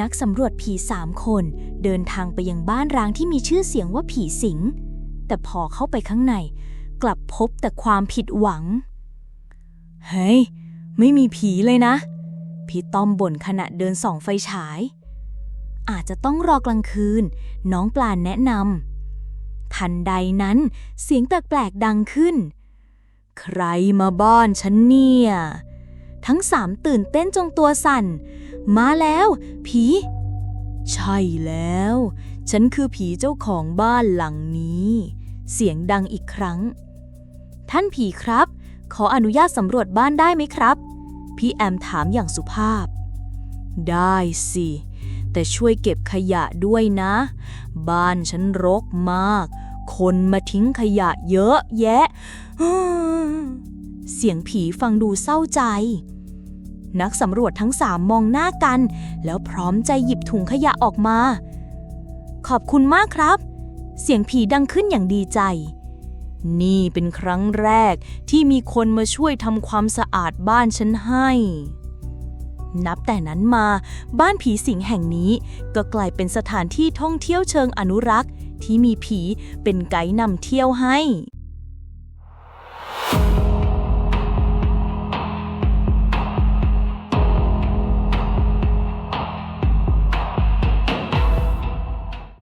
นักสำรวจผีสามคนเดินทางไปยังบ้านร้างที่มีชื่อเสียงว่าผีสิง แต่พอเข้าไปข้างใน กลับพบแต่ความผิดหวัง เฮ้ย ไม่มีผีเลยนะ พี่ต้อมบ่นขณะเดินส่องไฟฉาย อาจจะต้องรอกลางคืน น้องปลาแนะนำทันใดนั้นเสียงแปลกๆดังขึ้น ใครมาบ้านฉันเนี่ย ทั้งสามตื่นเต้นจงตัวสั่น มาแล้ว ผี ใช่แล้ว ฉันคือผีเจ้าของบ้านหลังนี้ เสียงดังอีกครั้ง ท่านผีครับ ขออนุญาตสำรวจบ้านได้ไหมครับ พี่แอมถามอย่างสุภาพ ได้สิ แต่ช่วยเก็บขยะด้วยนะ บ้านฉันรกมาก คนมาทิ้งขยะเยอะแยะเสียงผีฟังดูเศร้าใจ นักสำรวจทั้งสามมองหน้ากัน แล้วพร้อมใจหยิบถุงขยะออกมา ขอบคุณมากครับ เสียงผีดังขึ้นอย่างดีใจ นี่เป็นครั้งแรกที่มีคนมาช่วยทำความสะอาดบ้านฉันให้ นับแต่นั้นมาบ้านผีสิงแห่งนี้ ก็กลายเป็นสถานที่ท่องเที่ยวเชิงอนุรักษ์ ที่มีผีเป็นไกด์นำเที่ยวให้